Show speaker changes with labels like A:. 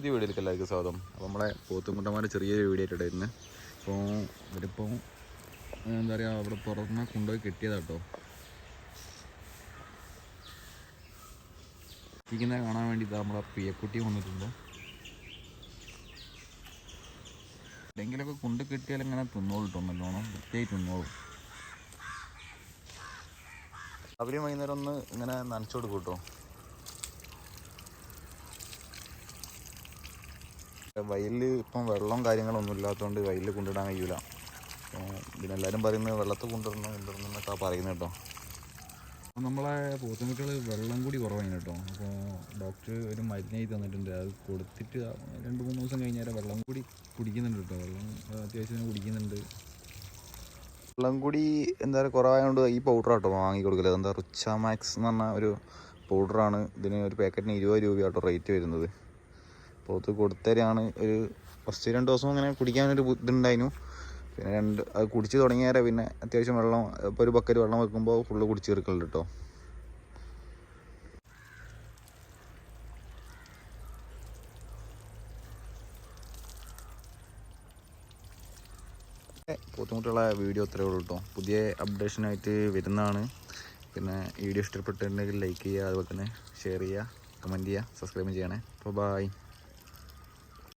A: പുതിയ വീഡിയോയിലേക്ക് എല്ലാവർക്കും സ്വാഗതം. അപ്പോൾ നമ്മളെ പോത്തുമുട്ടന്മാരുടെ ചെറിയൊരു വീഡിയോ ആയിട്ട് അപ്പോൾ ഇവരിപ്പോൾ എന്താ പറയുക അവിടെ പുറമെ കൊണ്ടുപോയി കെട്ടിയതാട്ടോ. ഇരിക്കുന്നത് കാണാൻ വേണ്ടിയിട്ട് നമ്മളെ പിയക്കുട്ടി വന്നിട്ടുണ്ട് എവിടെയെങ്കിലൊക്കെ കൊണ്ട് കിട്ടിയാൽ ഇങ്ങനെ തിന്നോളൂ കേട്ടോ നല്ലോണം വൃത്തിയായി തിന്നോളും. രാവിലെ വൈകുന്നേരം ഒന്ന് ഇങ്ങനെ നനച്ചു കൊടുക്കും കേട്ടോ വയലിൽ ഇപ്പം വെള്ളം കാര്യങ്ങളൊന്നും ഇല്ലാത്തതുകൊണ്ട് വയലിൽ കൊണ്ടിടാൻ കഴിയൂല. പിന്നെ ഇതിനെല്ലാവരും പറയുന്നത് വെള്ളത്തിൽ കൊണ്ടിടണം കൊണ്ടിടണം എന്നൊക്കെ പറയുന്നത് കേട്ടോ. നമ്മളെ പോത്തുമുട്ടുകൾ വെള്ളം കൂടി കുറവാണ് കേട്ടോ. അപ്പോൾ ഡോക്ടർ ഒരു മരുന്ന് മരുന്നായി തന്നിട്ടുണ്ട്. അത് കൊടുത്തിട്ട് രണ്ട് മൂന്ന് ദിവസം കഴിഞ്ഞാൽ വെള്ളം കൂടി കുടിക്കുന്നുണ്ട് കേട്ടോ. വെള്ളം അത്യാവശ്യം കുടിക്കുന്നുണ്ട്. വെള്ളം കൂടി എന്താ പറയുക കുറവായതുകൊണ്ട് ഈ പൗഡർ കേട്ടോ വാങ്ങി കൊടുക്കൽ. എന്താ റിച്ച മാക്സ് എന്ന് പറഞ്ഞ ഒരു പൗഡറാണ് ഇതിന് ഒരു പാക്കറ്റിന് ഇരുപത് രൂപയാട്ടോ റേറ്റ് വരുന്നത്. പോത്ത് കൊടുത്തരാണ്. ഒരു ഫസ്റ്റ് രണ്ട് ദിവസം അങ്ങനെ കുടിക്കാനൊരു ഇതുണ്ടായിരുന്നു. പിന്നെ രണ്ട് അത് കുടിച്ച് തുടങ്ങിയാലേ പിന്നെ അത്യാവശ്യം വെള്ളം ഇപ്പോൾ ഒരു ബക്കറ്റ് വെള്ളം വെക്കുമ്പോൾ ഫുള്ള് കുടിച്ച് തീർക്കലുണ്ട് കേട്ടോ പോത്തുമുട്ടുള്ള വീഡിയോ അത്രേ ഉള്ളൂ കേട്ടോ പുതിയ അപ്ഡേഷനായിട്ട് വരുന്നതാണ്. പിന്നെ വീഡിയോ ഇഷ്ടപ്പെട്ടിട്ടുണ്ടെങ്കിൽ ലൈക്ക് ചെയ്യുക അതുപോലെ തന്നെ ഷെയർ ചെയ്യുക കമന്റ് ചെയ്യുക സബ്സ്ക്രൈബ് ചെയ്യണേ. അപ്പോൾ ബായ്